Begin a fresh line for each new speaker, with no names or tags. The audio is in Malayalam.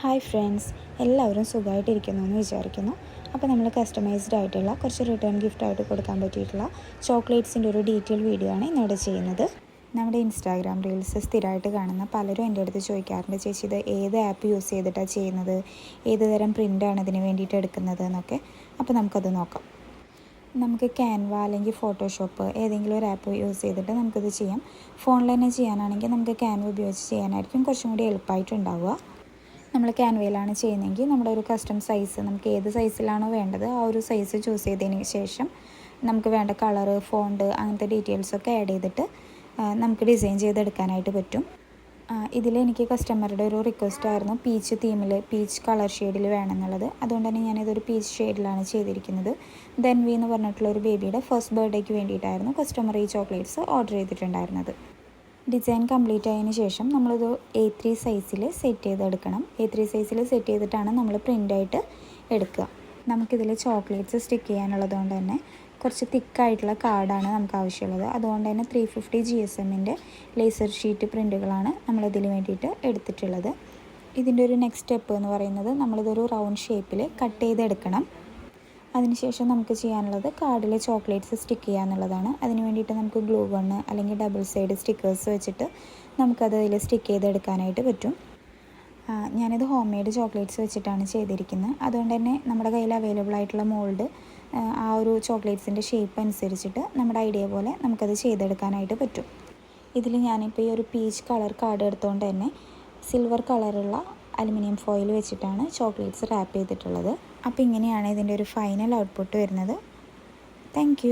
ഹായ് ഫ്രണ്ട്സ് എല്ലാവരും സുഖമായിട്ടിരിക്കുന്നു എന്ന് വിചാരിക്കുന്നു. അപ്പോൾ നമ്മൾ കസ്റ്റമൈസ്ഡ് ആയിട്ടുള്ള കുറച്ച് റിട്ടേൺ ഗിഫ്റ്റ് ആയിട്ട് കൊടുക്കാൻ പറ്റിയിട്ടുള്ള ചോക്ലേറ്റ്സിന്റെ ഒരു ഡീറ്റെയിൽ വീഡിയോ ആണ് ഇന്നിവിടെ ചെയ്യുന്നത്. നമ്മുടെ ഇൻസ്റ്റാഗ്രാം റീൽസ് സ്ഥിരമായിട്ട് കാണുന്ന പലരും എന്റെ അടുത്ത് ചോദിക്കാറുണ്ട് ചേച്ചി ഇത് ഏത് ആപ്പ് യൂസ് ചെയ്തിട്ടാണ് ചെയ്യുന്നത്? ഏത് തരം പ്രിന്റാണ് ഇതിന് വേണ്ടിയിട്ട് എടുക്കുന്നത്? എന്നൊക്കെ. അപ്പോൾ നമുക്കത് നോക്കാം. നമുക്ക് ക്യാൻവ അല്ലെങ്കിൽ ഫോട്ടോഷോപ്പ് ഏതെങ്കിലും ഒരു ആപ്പ് യൂസ് ചെയ്തിട്ട് നമുക്കിത് ചെയ്യാം. ഫോണിൽ തന്നെ ചെയ്യാനാണെങ്കിൽ നമുക്ക് ക്യാൻവ ഉപയോഗിച്ച് ചെയ്യാനായിരിക്കും കുറച്ചും കൂടി എളുപ്പമായിട്ടുണ്ടാവുക നമ്മൾ ക്യാൻവയിലാണ് ചെയ്യുന്നതെങ്കിൽ നമ്മുടെ ഒരു കസ്റ്റം സൈസ് നമുക്ക് ഏത് സൈസിലാണോ വേണ്ടത് ആ ഒരു സൈസ് ചൂസ് ചെയ്തതിന് ശേഷം നമുക്ക് വേണ്ട കളറ് ഫോണ്ട് അങ്ങനത്തെ ഡീറ്റെയിൽസൊക്കെ ആഡ് ചെയ്തിട്ട് നമുക്ക് ഡിസൈൻ ചെയ്തെടുക്കാനായിട്ട് പറ്റും. ഇതിൽ എനിക്ക് കസ്റ്റമറുടെ ഒരു റിക്വസ്റ്റ് ആയിരുന്നു. പീച്ച് തീമിൽ പീച്ച് കളർ ഷെയ്ഡിൽ വേണമെന്നുള്ളത്. അതുകൊണ്ട് തന്നെ ഞാനിതൊരു പീച്ച് ഷെയ്ഡിലാണ് ചെയ്തിരിക്കുന്നത്. ദെൻവി എന്ന് പറഞ്ഞിട്ടുള്ള ഒരു ബേബിയുടെ ഫസ്റ്റ് ബർത്ത്ഡേക്ക് വേണ്ടിയിട്ടായിരുന്നു കസ്റ്റമർ ഈ ചോക്ലേറ്റ്സ് ഓർഡർ ചെയ്തിട്ടുണ്ടായിരുന്നത്. ഡിസൈൻ കംപ്ലീറ്റ് ആയതിനു ശേഷം നമ്മളിത് എ ത്രീ സൈസിൽ സെറ്റ് ചെയ്തെടുക്കണം. എ ത്രീ സൈസിൽ സെറ്റ് ചെയ്തിട്ടാണ് നമ്മൾ പ്രിന്റായിട്ട് എടുക്കുക. നമുക്കിതിൽ ചോക്ലേറ്റ്സ് സ്റ്റിക്ക് ചെയ്യാനുള്ളത് കൊണ്ട് തന്നെ കുറച്ച് തിക്കായിട്ടുള്ള കാർഡാണ് നമുക്ക് ആവശ്യമുള്ളത്. അതുകൊണ്ട് തന്നെ ത്രീ ഫിഫ്റ്റി ജി എസ് എമ്മിന്റെ ലേസർ ഷീറ്റ് പ്രിന്റുകളാണ് നമ്മളിതിന് വേണ്ടിയിട്ട് എടുത്തിട്ടുള്ളത്. ഇതിന്റെ ഒരു നെക്സ്റ്റ് സ്റ്റെപ്പ് എന്ന് പറയുന്നത് നമ്മളിതൊരു റൗണ്ട് ഷേപ്പിൽ കട്ട് ചെയ്തെടുക്കണം. അതിനുശേഷം നമുക്ക് ചെയ്യാനുള്ളത് കാർഡിലെ ചോക്ലേറ്റ്സ് സ്റ്റിക്ക് ചെയ്യുക എന്നുള്ളതാണ് അതിന് വേണ്ടിയിട്ട് നമുക്ക് ഗ്ലൂ ഗണ്ണ് അല്ലെങ്കിൽ ഡബിൾ സൈഡ് സ്റ്റിക്കേഴ്സ് വെച്ചിട്ട് നമുക്കത് അതിൽ സ്റ്റിക്ക് ചെയ്തെടുക്കാനായിട്ട് പറ്റും. ഞാനിത് ഹോം മെയ്ഡ് ചോക്ലേറ്റ്സ് വെച്ചിട്ടാണ് ചെയ്തിരിക്കുന്നത്. അതുകൊണ്ട് തന്നെ നമ്മുടെ കയ്യിൽ അവൈലബിൾ ആയിട്ടുള്ള മോൾഡ് ആ ഒരു ചോക്ലേറ്റ്സിന്റെ ഷേപ്പ് അനുസരിച്ചിട്ട് നമ്മുടെ ഐഡിയ പോലെ നമുക്കത് ചെയ്തെടുക്കാനായിട്ട് പറ്റും. ഇതിൽ ഞാനിപ്പോൾ ഈ ഒരു പീച്ച് കളർ കാർഡ് എടുത്തുകൊണ്ട് തന്നെ സിൽവർ കളറുള്ള അലുമിനിയം ഫോയിൽ വെച്ചിട്ടാണ് ചോക്ലേറ്റ്സ് റാപ്പ് ചെയ്തിട്ടുള്ളത്. അപ്പോൾ ഇങ്ങനെയാണ് ഇതിന്റെ ഒരു ഫൈനൽ ഔട്ട്പുട്ട് വരുന്നത്. താങ്ക്